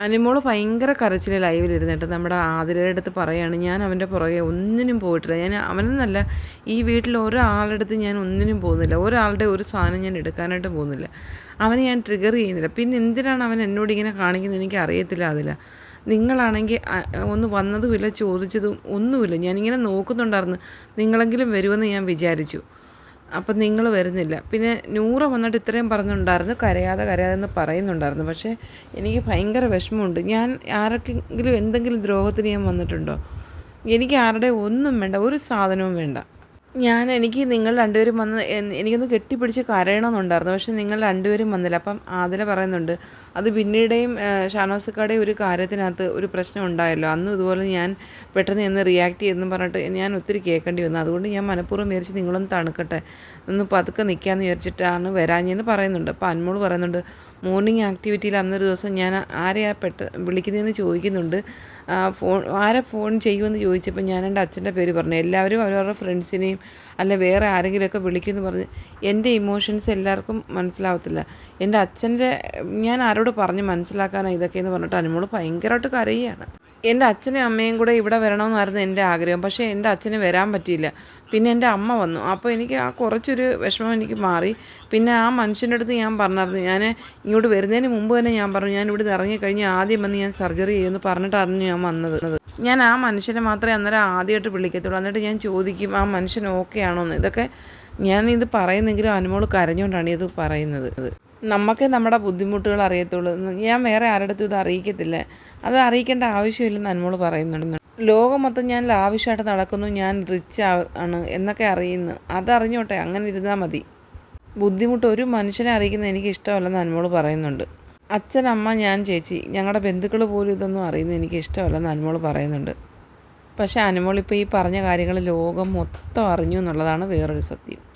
അനുമോൾ ഭയങ്കര കരച്ചിൽ ലൈവിലിരുന്നിട്ട് നമ്മുടെ ആതിരയുടെ അടുത്ത് പറയാണ് ഞാൻ അവന്റെ പുറകെ ഒന്നിനും പോയിട്ടില്ല. ഞാൻ അവനെന്നല്ല ഈ വീട്ടിൽ ഒരാളുടെ അടുത്ത് ഞാൻ ഒന്നിനും പോകുന്നില്ല. ഒരാളുടെ ഒരു സാധനം ഞാൻ എടുക്കാനായിട്ട് പോകുന്നില്ല. അവനെ ഞാൻ ട്രിഗർ ചെയ്യുന്നില്ല. പിന്നെ എന്തിനാണ് അവൻ എന്നോട് ഇങ്ങനെ കാണിക്കുന്നത്? എനിക്ക് അറിയത്തില്ല അതില്ല നിങ്ങളാണെങ്കിൽ ഒന്ന് വന്നതുമില്ല ചോദിച്ചതും ഒന്നുമില്ല. ഞാനിങ്ങനെ നോക്കുന്നുണ്ടായിരുന്നു. നിങ്ങളെങ്കിലും വരുമെന്ന് ഞാൻ വിചാരിച്ചു. അപ്പം നിങ്ങൾ വരുന്നില്ല. പിന്നെ നൂറ് വന്നിട്ട് ഇത്രയും പറഞ്ഞിട്ടുണ്ടായിരുന്നു കരയാതെ കരയാതെ എന്ന് പറയുന്നുണ്ടായിരുന്നു. പക്ഷേ എനിക്ക് ഭയങ്കര വിഷമമുണ്ട്. ഞാൻ ആർക്കെങ്കിലും എന്തെങ്കിലും ദ്രോഹത്തിന് ഞാൻ വന്നിട്ടുണ്ടോ? എനിക്ക് ആരുടെ ഒന്നും വേണ്ട. ഒരു സാധനവും വേണ്ട. ഞാൻ എനിക്ക് നിങ്ങൾ രണ്ടുപേരും വന്ന് എനിക്കൊന്ന് കെട്ടിപ്പിടിച്ച് കരയണമെന്നുണ്ടായിരുന്നു. പക്ഷേ നിങ്ങൾ രണ്ടുപേരും വന്നില്ല. അപ്പം ആതില പറയുന്നുണ്ട് അത് പിന്നീടെയും ഷാനോസക്കാടെയും ഒരു കാര്യത്തിനകത്ത് ഒരു പ്രശ്നം ഉണ്ടായല്ലോ. അന്നും ഇതുപോലെ ഞാൻ പെട്ടെന്ന് എന്ന് റിയാക്ട് ചെയ്തെന്ന് പറഞ്ഞിട്ട് ഞാൻ ഒത്തിരി കേൾക്കേണ്ടി വന്നു. അതുകൊണ്ട് ഞാൻ മനഃപൂർവം വിചാരിച്ച് നിങ്ങളൊന്ന് തണുക്കട്ടെ. ഒന്ന് പതുക്കെ നിൽക്കാമെന്ന് വിചാരിച്ചിട്ടാണ് വരാഞ്ഞെന്ന് പറയുന്നുണ്ട്. അപ്പോൾ അന്മോൾ പറയുന്നുണ്ട് മോർണിംഗ് ആക്ടിവിറ്റിയിൽ അന്നൊരു ദിവസം ഞാൻ ആരെയാ പെട്ട വിളിക്കുന്നതെന്ന് ചോദിക്കുന്നുണ്ട്. ഫോൺ ആരെ ഫോൺ ചെയ്യുമെന്ന് ചോദിച്ചപ്പോൾ ഞാൻ എന്റെ അച്ഛന്റെ പേര് പറഞ്ഞു. എല്ലാവരും അവരവരുടെ ഫ്രണ്ട്സിനെയും അല്ല വേറെ ആരെങ്കിലുമൊക്കെ വിളിക്കുമെന്ന് പറഞ്ഞ് എന്റെ ഇമോഷൻസ് എല്ലാവർക്കും മനസ്സിലാവത്തില്ല. എന്റെ അച്ഛന്റെ ഞാൻ ആരോട് പറഞ്ഞ് മനസ്സിലാക്കാനാണ് ഇതൊക്കെയെന്ന് പറഞ്ഞിട്ട് അനുമോൾ ഭയങ്കരമായിട്ട് കരയുകയാണ്. എന്റെ അച്ഛനും അമ്മയും കൂടെ ഇവിടെ വരണമെന്നായിരുന്നു എന്റെ ആഗ്രഹം. പക്ഷേ എന്റെ അച്ഛന് വരാൻ പറ്റിയില്ല. പിന്നെ എന്റെ അമ്മ വന്നു. അപ്പോൾ എനിക്ക് ആ കുറച്ചൊരു വിഷമം എനിക്ക് മാറി. പിന്നെ ആ മനുഷ്യന്റെ അടുത്ത് ഞാൻ പറഞ്ഞായിരുന്നു. ഞാൻ ഇങ്ങോട്ട് വരുന്നതിന് മുമ്പ് തന്നെ ഞാൻ പറഞ്ഞു ഞാൻ ഇവിടെ ഇറങ്ങിക്കഴിഞ്ഞ് ആദ്യം വന്ന് ഞാൻ സർജറി ചെയ്യുമെന്ന് പറഞ്ഞിട്ടായിരുന്നു ഞാൻ വന്നത്. ഞാൻ ആ മനുഷ്യനെ മാത്രമേ അന്നേരം ആദ്യമായിട്ട് വിളിക്കത്തുള്ളൂ. എന്നിട്ട് ഞാൻ ചോദിക്കും ആ മനുഷ്യൻ ഓക്കെ ആണോ എന്ന്. ഇതൊക്കെ ഞാൻ ഇത് പറയുന്നെങ്കിലും അനുമോൾ കരഞ്ഞുകൊണ്ടാണ് ഇത് പറയുന്നത്. നമുക്കേ നമ്മുടെ ബുദ്ധിമുട്ടുകൾ അറിയത്തുള്ളൂ. ഞാൻ വേറെ ആരുടെടുത്തും ഇത് അറിയിക്കത്തില്ല. അത് അറിയിക്കേണ്ട ആവശ്യമില്ലെന്ന് അനുമോൾ പറയുന്നുണ്ട്. ലോകം മൊത്തം ഞാൻ ലാവിഷായിട്ട് നടക്കുന്നു ഞാൻ റിച്ച് ആണ് എന്നൊക്കെ അറിയുന്നു. അതറിഞ്ഞോട്ടെ അങ്ങനെ ഇരുന്നാൽ മതി. ബുദ്ധിമുട്ട് ഒരു മനുഷ്യനെ അറിയിക്കുന്നത് എനിക്ക് ഇഷ്ടമല്ലെന്ന് അനുമോൾ പറയുന്നുണ്ട്. അച്ഛൻ അമ്മ ഞാൻ ചേച്ചി ഞങ്ങളുടെ ബന്ധുക്കൾ പോലും ഇതൊന്നും അറിയുന്നത് എനിക്ക് ഇഷ്ടമല്ലെന്ന് അനുമോൾ പറയുന്നുണ്ട്. പക്ഷേ അനുമോൾ ഇപ്പോൾ ഈ പറഞ്ഞ കാര്യങ്ങൾ ലോകം മൊത്തം അറിഞ്ഞു എന്നുള്ളതാണ് വേറൊരു സത്യം.